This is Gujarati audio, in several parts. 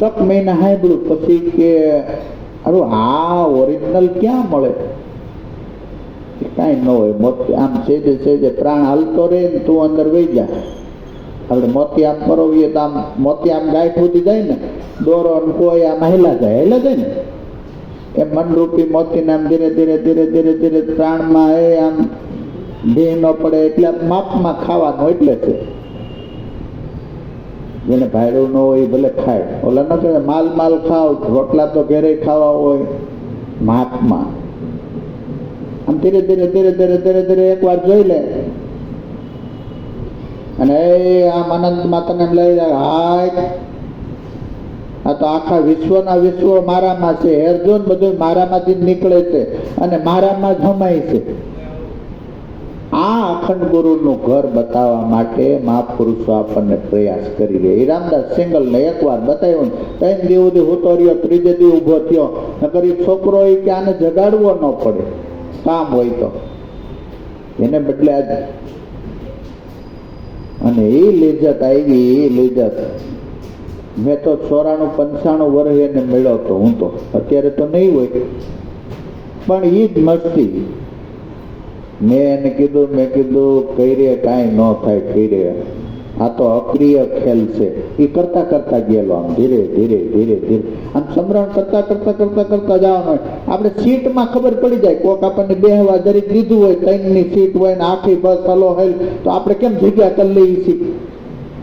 સક મહિના સાંભળ્યું પછી કે અરે આ ઓરિજિનલ ક્યાં મળે કાંઈ ન હોય મોતી આમ સેજે સેજે પ્રાણ હાલતો રહે ને તું અંદર વહી જા આપણે મોતી આમ પરોવીએ તો આમ મોતી આમ ગાય સુધી જાય ને દોરો ને કોઈ આમ હેલા જાય હેલા જાય ને એ મનરૂપી મોતીને આમ ધીરે ધીરે ધીરે ધીરે ધીરે પ્રાણમાં એ આમ ભી ન પડે એટલે માપમાં ખાવાનું એટલે છે જેને ભાડું ન હોય એ ભલે ખાય. ઓલા ન કહે માલ માલ ખાવ, રોટલા તો ઘેરે ખાવા હોય. માપમાં આમ ધીરે ધીરે ધીરે ધીરે ધીરે ધીરે એકવાર જોઈ લે. અને એ આમ અનંતમાં તને એમ લઈ જાય હાય. આ તો આખા વિશ્વના વિશ્વ મારામાં છે. અર્જુન બધું મારામાંથી નીકળે છે અને મારામાં જમાય છે. અખંડ ગુરુનું ઘર બતાવવા માટે મહાપુરુષો આપણને પ્રયાસ કરી રહ્યા. રામદાસ સિંગલને એકવાર બતાવ્યો ને ત્રણ દિવસ સુધી હોતો રહ્યો, ત્રીજે દી ઊભો થયો. નકર એ છોકરો એ કે આને જગાડવો ન પડે. કામ હોય તો. એને બદલે આજ અને એ લેજત આવી એ લેજત. મેં તો ચોરાણું, પંચાણું વર્ષ એને મેળવતો હું તો. અત્યારે તો નહીં હોય. પણ એ જ મસ્તી. મેં એને કીધું, મેં કીધું કઈ કાંઈ ન થાય કઈ આ તો અક્રિય ખેલ છે. એ કરતા કરતા ગયેલો આમ ધીરે ધીરે ધીરે ધીરે. આમ સમરણ કરતા કરતા કરતા કરતા જવાનું હોય. આપણે સીટમાં ખબર પડી જાય, કોક આપણને બેહવા જરીક લીધું હોય, ત્રણની સીટ હોય ને આખી બસ, હલો, હેલ. તો આપણે કેમ જગ્યા કરી લઈએ સીટ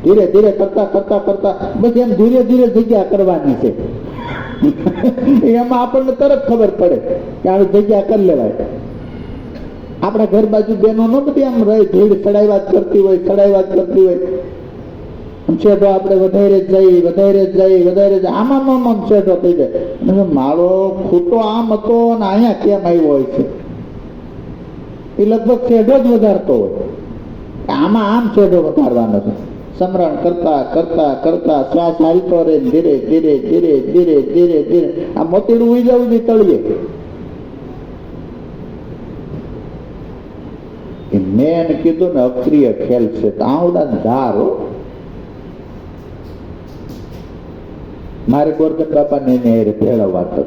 ધીરે ધીરે કરતા કરતા કરતા બસ એમ ધીરે ધીરે જગ્યા કરવાની છે. એમાં આપણને તરત ખબર પડે કે આવી જગ્યા કરી લેવાય. આપણા ઘર બાજુ બેનો ન બધી આમ રહે ધીડ ચડાવ્યા જ કરતી હોય ચડાવ્યા જ કરતી હોય. છેડો આપણે વધારે જઈ વધારે જઈ વધારે જ આમાં, આમ થઈ જાય મારો ખૂટો આમ હતો અને અહીંયા કેમ આવ્યો હોય છે? એ લગભગ છેડો જ વધારતો હોય. આમાં આમ છેડો વધારવાનો છે. સમરણ કરતા કરતા કરતા, શ્વાસ હાલતો રહે, ધીરે ધીરે ધીરે ધીરે ધીરે ધીરે. આ મોતીડું ઉઈ જવું જોઈએ તળિયે એ મેં એને કીધું ને, અપ્રિય ખેલ છે. તો આવડા ધાર. મારે ગોરધન બાપાને એને હારે ભેળવવા હતો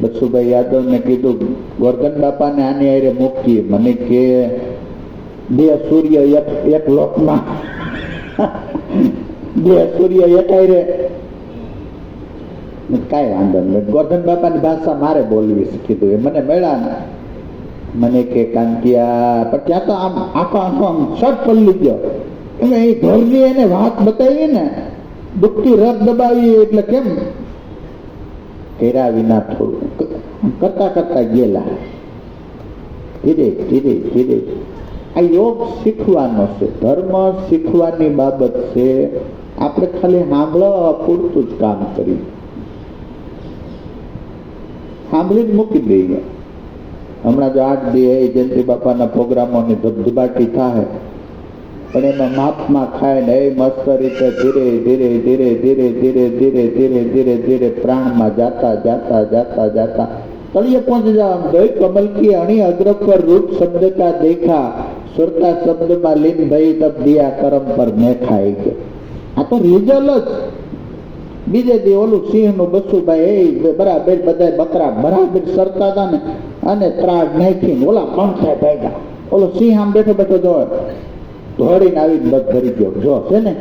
બસુભાઈ યાદવને કીધું ગોરધન બાપાને આની હારે મૂકીએ. મને કે, બે સૂર્ય એક એક લોકમાં. બે સૂર્ય એક હારે. કાંઈ વાંધો નહીં. ગોરધન બાપાની ભાષા મારે બોલવી શીખી એ મને મળ્યા ને. મને કે કાંતિયા ત્યાં તો આમ આખો આખો આમ શર્ટ પલ્લી ગયો. એ ઘરની એને વાત બતાવી ને દુઃખથી રથ દબાવી એટલે કેમ? કર્યા વિના થોડું કરતા કરતા ગયેલા. ધીરે ધીરે ધીરે. આ યોગ શીખવાનો છે, ધર્મ શીખવાની બાબત છે. આપણે ખાલી સાંભળવા પૂરતું જ કામ કર્યું જ મૂકી દઈએ. હમણાં જો આઠ દી જયંતિ બાપાના પ્રોગ્રામોની ધબધબાટી થાય પણ એમાં માપમાં ખાય ને એ મસ્ત રીતે ધીરે ધીરે ધીરે ધીરે ધીરે ધીરે ધીરે ધીરે ધીરે પ્રાણમાં જાતા જાતા જાતા જાતા. તળિયે પહોંચી જવાનું. દોઈ કમલ અણી અગ્ર રૂપ શબ્દ દેખા, સુરતા શબ્દમાં લીન ભઈ તબ દિયા કરમ પર મેં ખાઈ કે આ તો રિઝલ જ. બીજે દી ઓલું સિંહનું બસુભાઈ એ બરાબર બધા બકરા બરાબર સરતા હતા ને અને ત્રાડ નાખીને ઓલા પંખાય ભાગ્યા ઓલો સિંહ આમ બેઠો બેઠો જો દોડીને આવી મત ભરી ગયો. જો છે ને,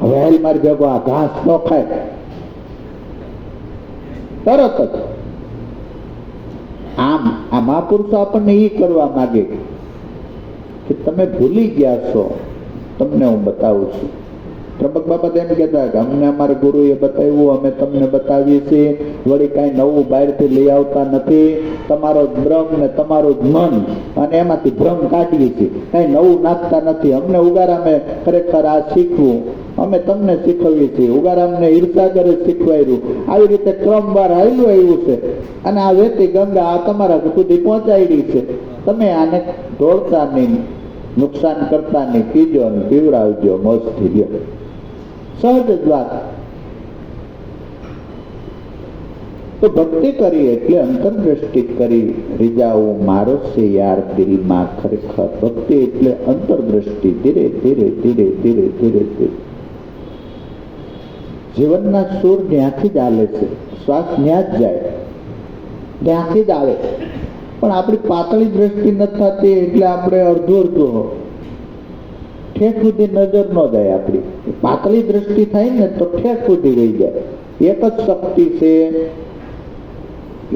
હવે હેલ મારી ભેગો આ ઘાસ ન ખાય. તરત જ આમ આ મહાપુરુષો આપણને એ કરવા માગે કે તમે ભૂલી ગયા છો. તમને હું બતાવું છું. ત્રંબક બાબા એમ કહેતા કે અમને અમારા ગુરુએ બતાવ્યું, અમે તમને બતાવીએ છીએ. વળી કાંઈ નવું બહારથી લઈ આવતા નથી. તમારો બ્રહ્મ ને તમારું જ મન અને એમાંથી ભ્રમ કાઢીએ છીએ. કાંઈ નવું નાખતા નથી. અમને ઉગારામે ખરેખર આ શીખવું. અમે તમને શીખવીએ છીએ. ઉગારામને ઈર્ષાગરે શીખવાડ્યું. આવી રીતે ક્રમવાર હાલ્યું આવ્યું છે. અને આ વેતી ગંગા આ તમારા સુધી પહોંચાડી છે. તમે આને ઢોળતા નહીં, નુકસાન કરતા નહીં. પીજો અને પીવડાવજો. મોજથી લ્યો. સહજ જ તો ભક્તિ કરી એટલે અંતરદ્રષ્ટિ કરી રીજાવું મારો છે યાર દિલમાં ખરેખર. ભક્તિ એટલે અંતરદ્રષ્ટિ, ધીરે ધીરે ધીરે ધીરે ધીરે ધીરે. જીવનના સૂર ત્યાંથી જ આવે છે. શ્વાસ ત્યાં જ જાય. ત્યાંથી જ આવે. પણ આપણી પાતળી દ્રષ્ટિ નથી થતી એટલે આપણે અડધું અડધું ઠેક સુધી નજર ન જાય આપણી. પાતળી દ્રષ્ટિ થાય ને તો ઠેઠ સુધી રહી જાય. એક જ શક્તિ છે,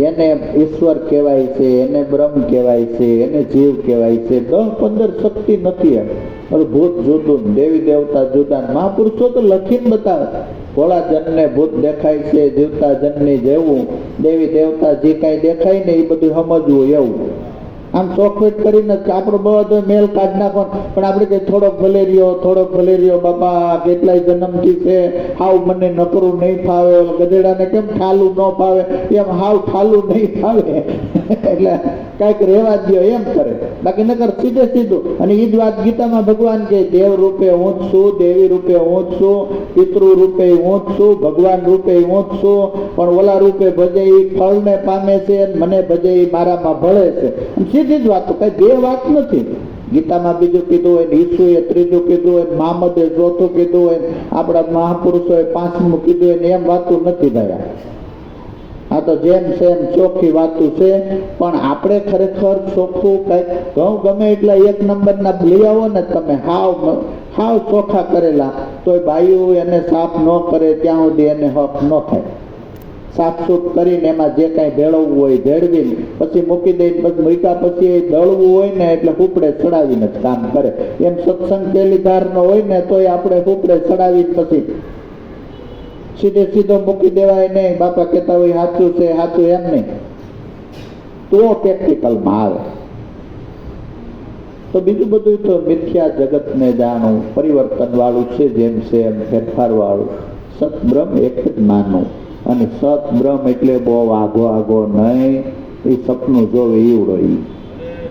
એને ઈશ્વર કહેવાય છે, એને બ્રહ્મ કહેવાય છે, એને જીવ કહેવાય છે. દસ પંદર શક્તિ નથી એમ. ભૂત જુદું, દેવી દેવતા જુદા, મહાપુરુષો તો લખીને બતાવે. ભોળા જનને ભૂત દેખાય છે જીવતા જનની જેવું, દેવી દેવતા જે કાંઈ દેખાય ને એ બધું સમજવું એવું. આમ ચોખવેટ કરીને આપણો બધો મેલ કાઢ નાખો. પણ આપણે કે થોડોક ભલે રહ્યો, થોડોક ભલે રહ્યો, બાપા કેટલાય જન્મથી છે. હાવ મને નકરું નહીં ફાવે, ગધેડાને કેમ ઠાલું ન ફાવે? એમ હાવ ઠાલું નહીં ફાવે. એટલે કાંઈક રહેવા દો એમ કરે. બાકી નકર સીધે સીધું. અને એ જ વાત ગીતામાં ભગવાન કહે, દેવ રૂપે હું છું, દેવી રૂપે હું છું, પિતૃ રૂપે હું છું, ભગવાન રૂપે હું છું, પણ ઓલા રૂપે ભજે એ ફળને પામે છે મને ભજે એ મારામાં ભળે છે. સીધી જ વાત, કઈ બે વાત નથી. ગીતામાં બીજું કીધું હોય ઈસુએ ત્રીજું કીધું હોય મહામદે ચોથું કીધું હોય આપણા મહાપુરુષોએ પાંચમું કીધું હોય એમ વાતું નથી થયા. આ તો જેમ સેમ ચોખ્ખી વાતું છે, પણ આપણે ખરેખર ચોખ્ખું કંઈક ઘઉં ગમે એટલા એક નંબરના લઈ આવો ને તમે હાવ હાવ ચોખ્ખા કરેલા, તોય બાયું એને સાફ ન કરે, ત્યાં સુધી એને હક ન થાય. સાફસૂફ કરીને એમાં જે કાંઈ ભેળવવું હોય ભેળવીને પછી મૂકી દઈને પછી મૂક્યા પછી દળવું હોય ને એટલે હુપડે ચડાવીને જ કામ કરે. એમ સત્સંગ પેલી ધારનો હોય ને તોય આપણે હુપડે ચડાવીને પછી સીધે સીધો મૂકી દેવાય નહીં. બાપા કહેતા હોય સાચું છે સાચું એમ નહીં. તો પ્રેક્ટિકલમાં આવે. તો બીજું બધું તો મિથ્યા જગતને જાણવું, પરિવર્તન વાળું છે જેમ છે એમ, ફેરફાર વાળું. સતબ્રહ્મ એક જ માનવું અને સતબ્રહ્મ એટલે બહુ આગો આગો નહીં. એ સપનું જોવે એવું ઈ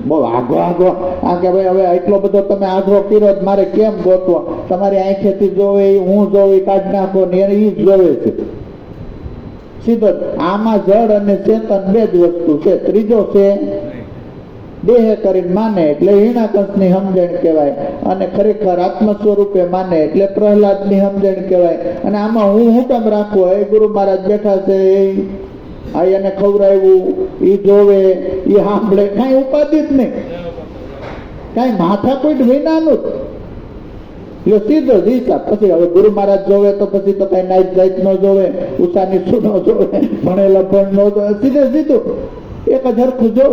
બહુ આગો આગો આ કે ભાઈ, હવે એટલો બધો તમે આગ્રહ કર્યો મારે કેમ ગોતવો? તમારી આંખેથી જોવે હું જોવે કાઢ નાખો ને એ જ જોવે છે. સીધો આમાં જળ અને ચેતન બે જ વસ્તુ છે. ત્રીજો છે, દેહ કરીને માને એટલે હિણાકંશની સમજણ કહેવાય. અને ખરેખર આત્મ સ્વરૂપે માને એટલે પ્રહલાદની સમજણ કહેવાય. અને આમાં હું હું કેમ એ ગુરુ મહારાજ બેઠા છે, એ આ એને ખવડાવ્યું એ જોવે એ સાંભળે. કાંઈ ઉપાધિ જ નહીં. કાંઈ માથાકૂટ વિનાનું જ. પછી હવે ગુરુ મહારાજ જોવે તો પછી તો કઈ નાઈટ લાઈટ ન જોવે, ઉષાની શું ન જોવે, ભણેલા ભણ ન જોવે. સીધે સીધું. એક જ હરખું જોવે.